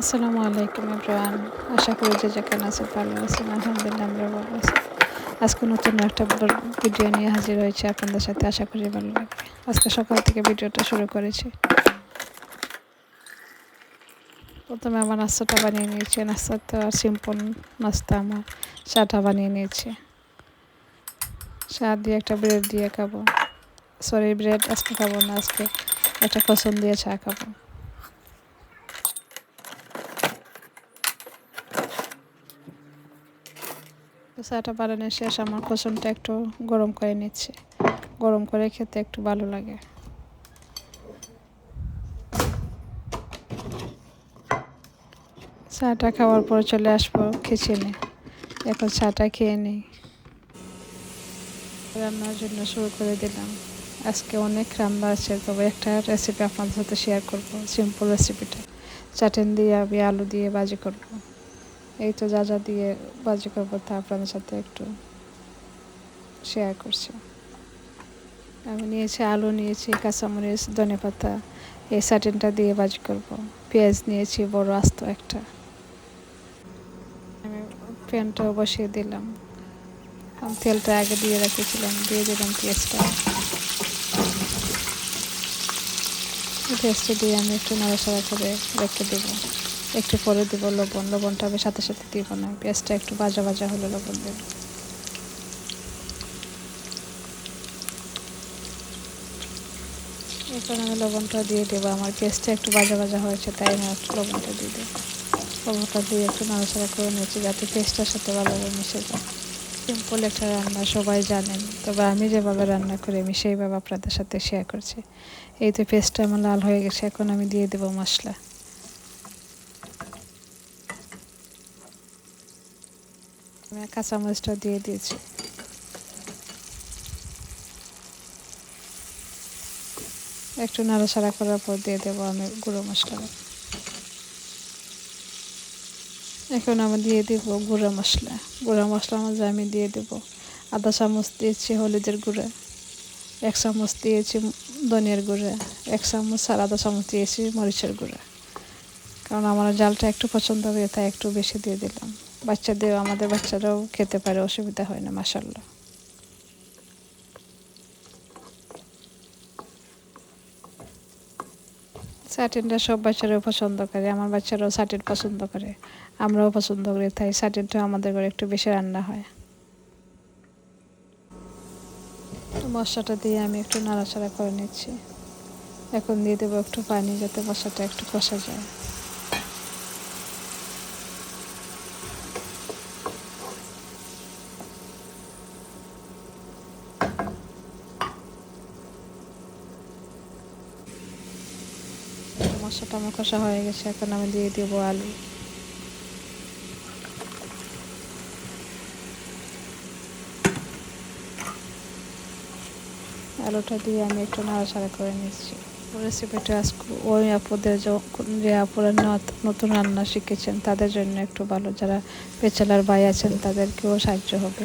আসসালামু আলাইকুম এভরিওয়ান। আশা করি যে যেখানে আছে ভালো আছেন আলহামদুলিল্লাহ আমরা ভালো আছি। আজকে নতুন একটা ভিডিও নিয়ে হাজির হয়েছে আপনাদের সাথে, আশা করি ভালো লাগবে। আজকে সকাল থেকে ভিডিওটা শুরু করেছি। প্রথমে আমার নাস্তাটা বানিয়ে নিয়েছি নাস্তা তো আর সিম্পল নাস্তা আমার। চাটা বানিয়ে নিয়েছি। চা দিয়ে একটা ব্রেড দিয়ে খাব। সরি, ব্রেড আজকে খাব না, আজকে একটা পছন্দ দিয়ে চা খাব। চাটা বানানোর শেষ আমার কোসনটা একটু গরম করে নিচ্ছে। গরম করে খেতে একটু ভালো লাগে। চাটা খাওয়ার পর চলে আসব কিচেনে। এখন চাটা খেয়ে নিই। রান্নার জন্য শুরু করে দিলাম। আজকে অনেক রান্না আছে, তবে একটা রেসিপি আপনাদের সাথে শেয়ার করব সিম্পল রেসিপিটা চাটেন দিয়ে আমি আলু দিয়ে বাজি করব। এই তো যা যা দিয়ে বাজি করব তা আপনাদের সাথে একটু শেয়ার করছি। আমি নিয়েছি আলু, নিয়েছি কাঁচামরিচ, ধনে পাতা, এই চাটেনটা দিয়ে বাজি করব। পেঁয়াজ নিয়েছি, বড় আস্ত একটা। আমি প্যানটাও বসিয়ে দিলাম। তেলটা আগে দিয়ে রেখেছিলাম, দিয়ে দিলাম পেঁয়াজটা। পেঁয়াজটা দিয়ে আমি একটু নাড়াচাড়া করে রেখে দেবো। একটু পরে দেবো লবণ। লবণটা আমি সাথে সাথে দিব না, পেঁয়াজটা একটু ভাজা ভাজা হলে লবণ দেব। এখন আমি লবণটা দিয়ে দেবো, আমার পেঁয়াজটা একটু ভাজা ভাজা হয়েছে, তাই আমি একটু লবণটা দিয়ে দেবো। লবণটা দিয়ে একটু নাড়াচাড়া করে নিয়েছি যাতে পেঁয়াজটার সাথে ভালোভাবে মিশে যায়। সিম্পল একটা রান্না, সবাই জানেন। তবে আমি যেভাবে রান্না করি, আমি সেইভাবে আপনাদের সাথে শেয়ার করছি। এই তো পেস্টটা আমার লাল হয়ে গেছে, এখন আমি দিয়ে দেবো মশলা। আমি কাঁচামরিচটা দিয়ে দিয়েছি। একটু নাড়াচাড়া করার পর দিয়ে দেবো আমি গুঁড়ো মশলা। এখন আমি দিয়ে দেবো গুঁড়ো মশলা। গুঁড়ো মশলার মধ্যে আমি দিয়ে দেবো আধা চামচ দিয়েছি, হলুদের গুঁড়া, এক চামচ দিয়েছি ধনিয়ার গুঁড়া, এক চামচ আর আধা চামচ দিয়েছি মরিচের গুঁড়া। কারণ আমার জালটা একটু পছন্দ হবে তাই একটু বেশি দিয়ে দিলাম। বাচ্চাদের আমাদের বাচ্চারাও খেতে পারে, অসুবিধা হয় না মাসাল্লাহ সাটিনটা সব বাচ্চারাও পছন্দ করে, আমার বাচ্চারাও সাটিন পছন্দ করে, আমরাও পছন্দ করি, তাই সাটিনটা আমাদের ঘরে একটু বেশি রান্না হয়। মশলাটা দিয়ে আমি একটু নাড়াচাড়া করে নিচ্ছি। এখন দিয়ে দেবো একটু পানি, যাতে মশলাটা একটু কষা যায়। মশলাটা আমার কষা হয়ে গেছে, এখন আমি দিয়ে দেবো আলু। আলুটা দিয়ে আমি একটু নাড়াচাড়া করে নিচ্ছি। রেসিপিটা ওই আপুদের যে আপুরা নতুন রান্না শিখেছেন, তাদের জন্য একটু ভালো। যারা পেচালার ভাই আছেন, তাদেরকেও সাহায্য হবে।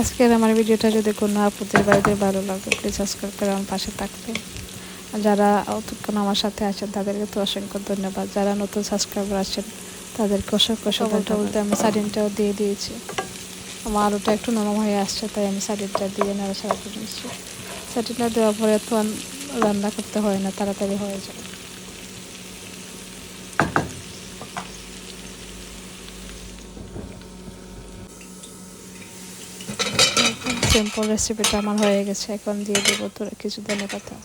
আজকের আমার ভিডিওটা যদি কোনো আপুদের বাইরে ভালো লাগে প্লিজ সাবস্ক্রাইব করে আমার পাশে থাকবে যারা অতক্ষণ আমার সাথে আছেন তাদেরকে তো অসংখ্য ধন্যবাদ। যারা নতুন সাবস্ক্রাইবার আছেন তাদেরকে অসংখ্য অসংখ্য বলতে আমি সাডিনটাও দিয়ে দিয়েছি। আমার আলুটা একটু নরম হয়ে আসছে তাই আমি সাডিনটা দিয়ে নাড়াচাড়া করে নিচ্ছি। সাডিনটা দেওয়ার পরে তো রান্না করতে হয় না তাড়াতাড়ি হয়ে যায়। সিম্পল রেসিপিটা আমার হয়ে গেছে। এখন দিয়ে দেবো তোর কিছু ধনে পাতা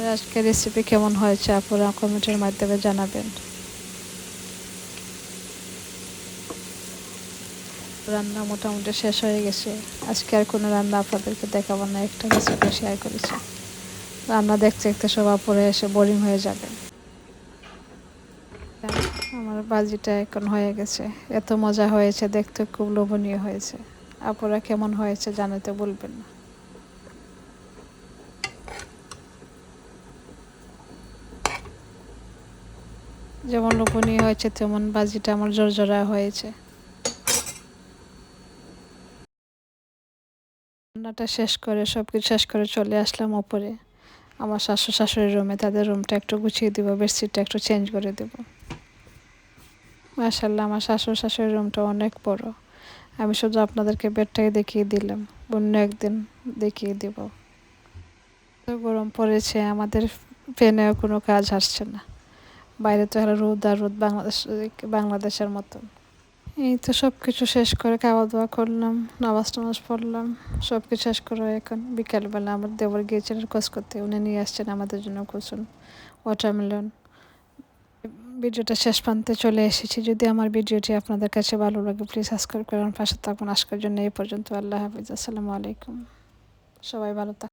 আমার আজকের রেসিপি কেমন হয়েছে আপনারা কমেন্টের মাধ্যমে জানাবেন। রান্না মোটামুটি শেষ হয়ে গেছে। আজকে আর কোনো রান্না আপনাদেরকে দেখাবো না, একটা রেসিপি শেয়ার করেছি। রান্না দেখতে দেখতে সব পরে এসে বোরিং হয়ে যাবে। আমার বাজিটা এখন হয়ে গেছে। এত মজা হয়েছে, দেখতে খুব লোভনীয় হয়েছে। আপনারা কেমন হয়েছে জানাতে বলবেন না। যেমন লোভনীয় হয়েছে, তেমন বাজিটা আমার জোর জোড়া হয়েছে। রান্নাটা শেষ করে সব কিছু শেষ করে চলে আসলাম ওপরে। আমার শাশু শাশুড়ির রুমে, তাদের রুমটা একটু গুছিয়ে দেবো, বেডশিটটা একটু চেঞ্জ করে দেবো। মাশাল্লাহ আমার শাশুড় শাশুড়ির রুমটা অনেক বড়। আমি শুধু আপনাদেরকে বেডটাকে দেখিয়ে দিলাম, অন্য একদিন দেখিয়ে দিব। গরম পড়েছে, আমাদের ফ্যানেও কোনো কাজ আসছে না। বাইরে তো হলো রোদ আর রোদ বাংলাদেশ, বাংলাদেশের মতন। এই তো সব কিছু শেষ করে খাওয়া দাওয়া করলাম নামাজ টামাজ পড়লাম সব কিছু শেষ করে এখন বিকালবেলা আমার দেবর গিয়েছেন কোচ করতে, উনি নিয়ে আসছেন আমাদের জন্য কুসুন ওয়াটারমেলন ভিডিওটা শেষ প্রান্তে চলে এসেছি, যদি আমার ভিডিওটি আপনাদের কাছে ভালো লাগে প্লিজ সাবস্ক্রাইব করেন পাশে থাকুন। আজকের জন্য এই পর্যন্ত, আল্লাহ হাফিজ, আসসালামু আলাইকুম। সবাই ভালো থাকুন